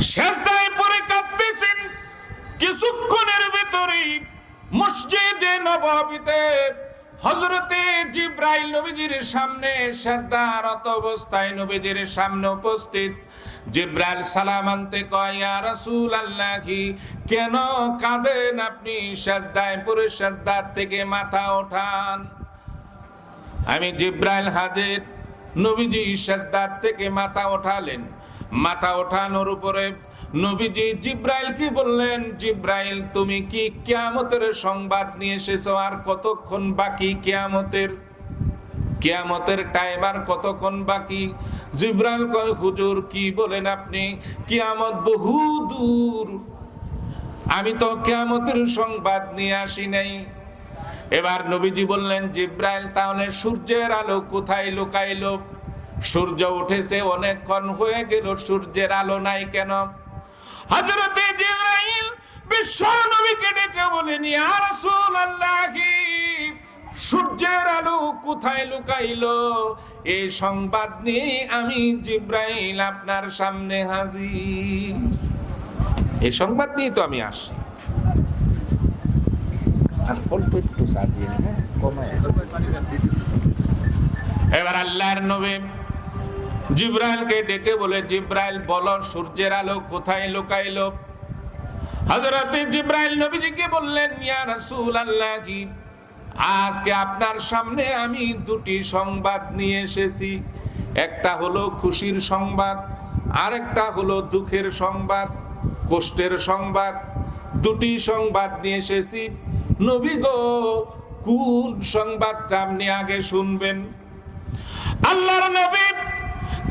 শেষদায় পরে কাঁদতেছেন। কিছুক্ষণের ভিতরেই মসজিদে নবাবিতে হজরতে জিব্রাইল নবীজির সামনে সেজদারত অবস্থায় নবীজির সামনে উপস্থিত। জিব্রাইল সালাম আনতে কয়, ইয়া রাসূল আল্লাহি কেন কাঁদেন আপনি সেজদায় পরে সেজদার থেকে মাথা ওঠান? আমি জিব্রাইল হাজির, নবীজি সেজদার থেকে মাথা ওঠালেন। মাথা ওঠানোর উপরে নবীজি জিব্রাইল কি বললেন? জিব্রাইল, তুমি কি কিয়ামতের সংবাদ নিয়ে এসেছ? আর কতক্ষণ বাকি কিয়ামতের? কিয়ামতের টাইম আর কতক্ষণ বাকি? জিব্রাইল কয়, হুজুর, কি বলেন আপনি? কিয়ামত বহু দূর। আমি তো কিয়ামতের সংবাদ নিয়ে আসি নাই। এবার নবীজি বললেন, জিব্রাইল, তাহলে সূর্যের আলো কোথায় লুকাইলো? সূর্য উঠেছে অনেকক্ষণ হয়ে গেল সূর্যের আলো নাই কেন? হযরতে জিব্রাইল বিশ্ব নবীকে ডেকে বলেন ইয়া রাসূলুল্লাহি সূর্যের আলো কোথায় লুকাইলো? এই সংবাদ নিয়ে আমি জিব্রাইল আপনার সামনে হাজির। এই সংবাদ নিয়ে তো আমি আসি। আর অল্প একটু দিয়ে নিন, হ্যাঁ এবার আল্লাহর নবী জিব্রাইলকে ডেকে বলে, জিব্রাইল, বল, সূর্যের আলো কোথায় লুকাইলো? হযরতে জিব্রাইল নবীজিকে বললেন, ইয়া রাসূলুল্লাহ কি আজকে আপনার সামনে আমি দুটি সংবাদ নিয়ে এসেছি। একটা হলো খুশির সংবাদ, আরেকটা হলো দুঃখের সংবাদ, কষ্টের সংবাদ। দুটি সংবাদ নিয়ে এসেছি। নবী গো, কোন সংবাদটা আপনি আগে শুনবেন? আল্লাহর নবী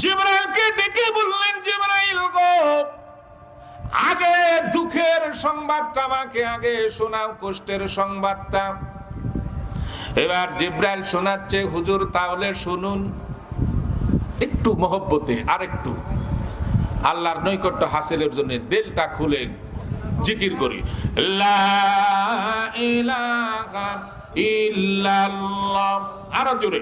জিবরাইলকে ডেকে বললেন, জিবরাইল গো, আগে দুঃখের সংবাদটা আমাকে আগে শোনাও, কষ্টের সংবাদটা। এবার জিব্রাইল শোনাচ্ছে, হুজুর, তাহলে শুনুন, একটু মহব্বতে, আরেকটু। আল্লাহর নৈকট্য হাসিলের জন্য দিলটা খুলে জিকির করি। ইল্লাল্লাহ, আরও জোরে।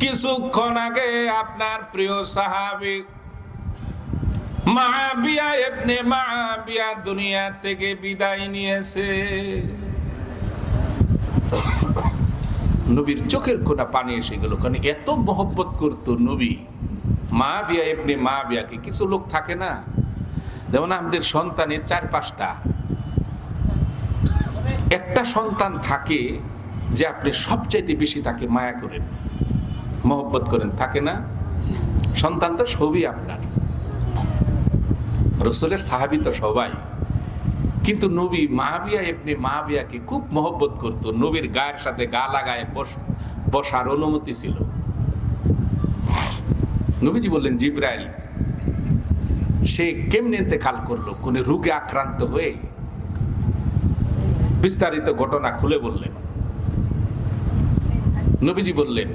কিছুক্ষণ আগে আপনার প্রিয় সাহাবী দুনিয়া থেকে বিদায় নিয়েছে। নবীর চোখের কোনা পানি এসে গেল, কারণ এত মহব্বত করতো নবী। মা বিয়া এমনি মা বিয়াকে কিছু লোক থাকে না, যেমন আমাদের সন্তানের চার পাঁচটা। একটা সন্তান থাকে যে আপনি সবচাইতে বেশি তাকে মায়া করেন, মহব্বত করেন, থাকে না? সন্তান তো সবই আপনার। রসুলের সাহাবি তো সবাই। কিন্তু নবী মাহবিয়া এমনি মাহবিয়াকে খুব মহব্বত করত, নবীর গায়ের সাথে গা লাগায় বস, বসার অনুমতি ছিল। নবীজি বললেন, জিব্রাইল, সে কেমনে ইন্তেকাল করল? কোন রোগে আক্রান্ত হয়ে বিস্তারিত ঘটনা খুলে বললেন। নবীজি বললেন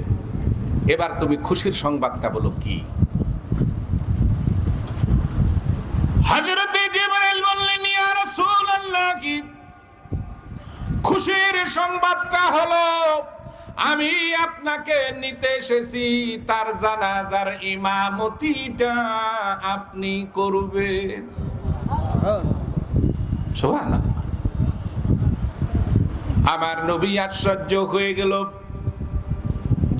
এবার তুমি খুশির সংবাদটা বলো কি? হযরতে জিবরাইল বললেন ইয়া রাসূলুল্লাহ কি খুশির সংবাদটা হলো আমি আপনাকে নিতে এসেছি তার জানাজার ইমামতিটা আপনি করবেন। সুবহানাল্লাহ। আমার নবী আশ্চর্য হয়ে গেল।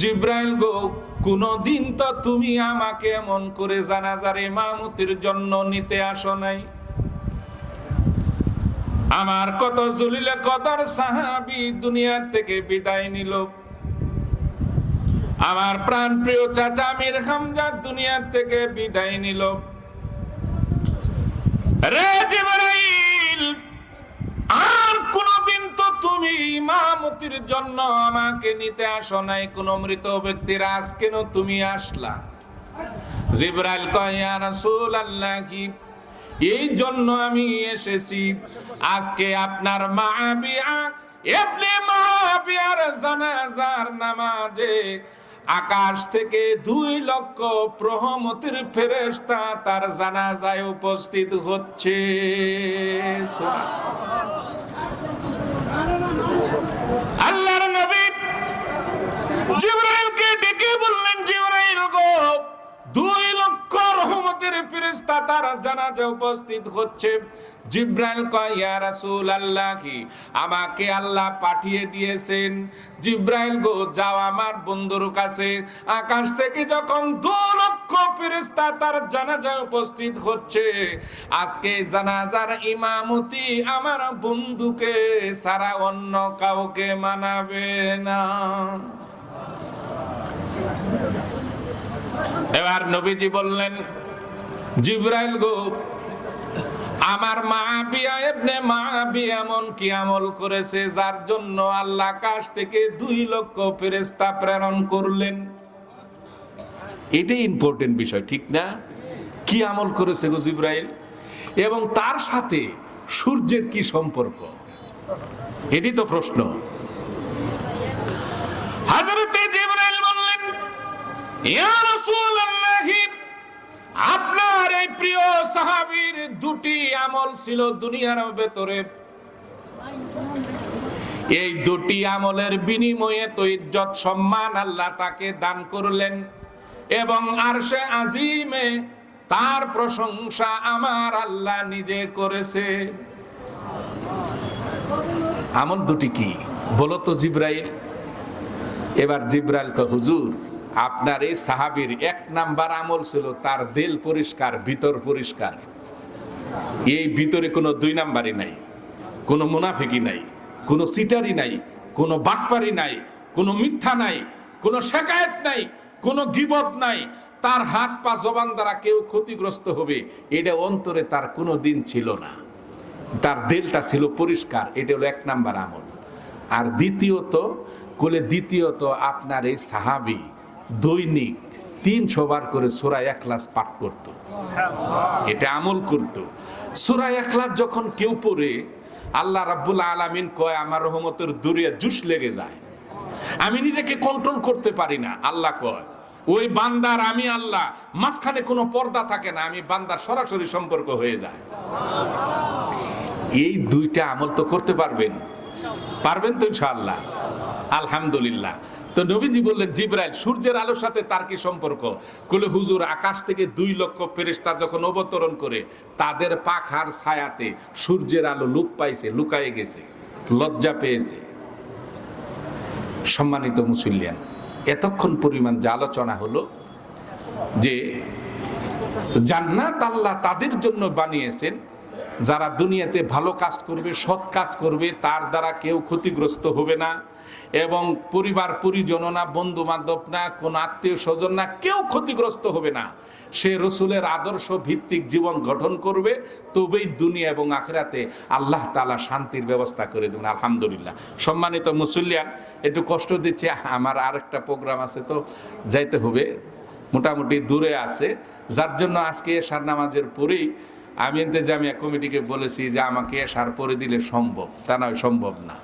জিব্রাইল গো, কোনদিন তো তুমি আমাকে এমন করে জানাজার ইমামতির জন্য নিতে আসো নাই। আমার কত জলিলে কদর সাহাবি দুনিয়ার থেকে বিদায় নিল। আমার প্রাণ প্রিয় চাচা আমির হামজা দুনিয়ার থেকে বিদায় নিল। রে জিবরাইল! তুমি ইমামতির জন্য আমাকে নিতে আসো নাই কোন মৃত ব্যক্তির, আজ কেন তুমি আসলা? জিব্রাইল কয়, ইয়া রাসূলুল্লাহ কি এই জন্য আমি এসেছি। আজকে আপনার মাবিয়া এমনি মাবিয়ার জানাজার নামাজে আকাশ থেকে দুই লক্ষ প্রহমতির ফেরেশতা তার জানাজায় উপস্থিত হচ্ছে আল্লাহর নবী জিব্রাইলকে ডেকে বললেন জিব্রাইল গো দুই লক্ষ রহমতের ফেরেশতা তার জানাজা উপস্থিত হচ্ছে। জিব্রাইল কয়, ইয়া রাসূলুল্লাহ কি আমাকে আল্লাহ পাঠিয়ে দিয়েছেন। জিব্রাইল গো, যাও আমার বন্ধুর কাছে। আকাশ থেকে যখন দু লক্ষ ফেরেশতা তার জানাজায় উপস্থিত হচ্ছে, আজকে জানাজার ইমামতি আমার বন্ধুকে সারা অন্য কাউকে মানাবে না। এবার নবীজি বললেন, জিব্রাইল গো, আমার মা বিয়া এবনে মা বিয়া এমন কি আমল করেছে যার জন্য আল্লাহ আকাশ থেকে দুই লক্ষ ফেরেস্তা প্রেরণ করলেন? এটাই ইম্পর্টেন্ট বিষয়, ঠিক না? কি আমল করেছে গো জিব্রাইল? এবং তার সাথে সূর্যের কি সম্পর্ক? এটি তো প্রশ্ন হাজরতে জিব্রাইল বললেন ইয়া রাসূলুল্লাহ আপনার এই প্রিয় সাহাবীর দুটি আমল ছিল দুনিয়ার ভেতরে। এই দুটি আমলের বিনিময়ে তো ইজ্জত, সম্মান আল্লাহ তাকে দান করলেন এবং আরশে আজিমে তার প্রশংসা আমার আল্লাহ নিজে করেছে। আমল দুটি কি? বলো তো জিব্রাইল। এবার জিব্রাইল ক হুজুর আপনার এই সাহাবীর এক নাম্বার আমল ছিল তার দিল পরিষ্কার, ভিতর পরিষ্কার। এই ভিতরে কোনো দুই নাম্বারই নাই, কোনো মুনাফিকি নাই, কোনো সিটারি নাই, কোনো বাটপারি নাই, কোনো মিথ্যা নাই, কোনো শেকায়েত নাই, কোনো গিবত নাই। তার হাত পা জবান দ্বারা কেউ ক্ষতিগ্রস্ত হবে, এটা অন্তরে তার কোনো দিন ছিল না। তার দিলটা ছিল পরিষ্কার, এটা হলো এক নাম্বার আমল। আর দ্বিতীয়ত, কোলে দ্বিতীয়ত আপনার এই সাহাবি দৈনিক তিনশো বার করে সোরা একলাস পাঠ করত। এটা আমল করত। সোরা একলাস যখন কেউ পড়ে, আল্লাহ রাব্বুল আলামিন কয়, আমার রহমতের দরিয়া জুস লেগে যায়। আমি নিজেকে কন্ট্রোল করতে পারি না। আল্লাহ কয়, ওই বান্দার আমি আল্লাহ, মাঝখানে কোনো পর্দা থাকে না, আমি বান্দার সরাসরি সম্পর্ক হয়ে যায়। এই দুইটা আমল তো করতে পারবেন। পারবেন তো ইনশাআল্লাহ। আলহামদুলিল্লাহ। তো নবীজি বললেন, জিব্রাইল, সূর্যের আলোর সাথে তার কি সম্পর্ক? কুলে হুজুর, আকাশ থেকে দুই লক্ষ ফেরেশতা যখন অবতরণ করে, তাদের পাখার ছায়াতে সূর্যের আলো লুক পাইছে, লুকায়ে গেছে, লজ্জা পেয়েছে। সম্মানিত মুসলিয়ান এতক্ষণ পরিমাণ যে আলোচনা হলো যে জান্নাত আল্লাহ তাদের জন্য বানিয়েছেন, যারা দুনিয়াতে ভালো কাজ করবে, সৎ কাজ করবে, তার দ্বারা কেউ ক্ষতিগ্রস্ত হবে না। এবং পরিবার পরিজন না বন্ধু বান্ধব না, কোনো আত্মীয় স্বজন না, কেউ ক্ষতিগ্রস্ত হবে না। সে রসুলের আদর্শ ভিত্তিক জীবন গঠন করবে, তবেই দুনিয়া এবং আখেরাতে আল্লাহ তালা শান্তির ব্যবস্থা করে দেবেন, আলহামদুলিল্লাহ। সম্মানিত মুসল্লিয়ান, একটু কষ্ট দিচ্ছে, আমার আরেকটা প্রোগ্রাম আছে তো, যাইতে হবে, মোটামুটি দূরে আছে। যার জন্য আজকে এশার নামাজের পরেই আমি এতে জামিয়া কমিটিকে বলেছি যে আমাকে এশার পরে দিলে সম্ভব, তা নয়, সম্ভব না।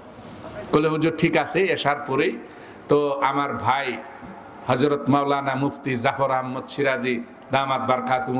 বলে হুজুর, ঠিক আছে, এসার পরেই। তো আমার ভাই হজরত মাওলানা মুফতি জাফর আহমদ সিরাজি, দামাত বারকাতুম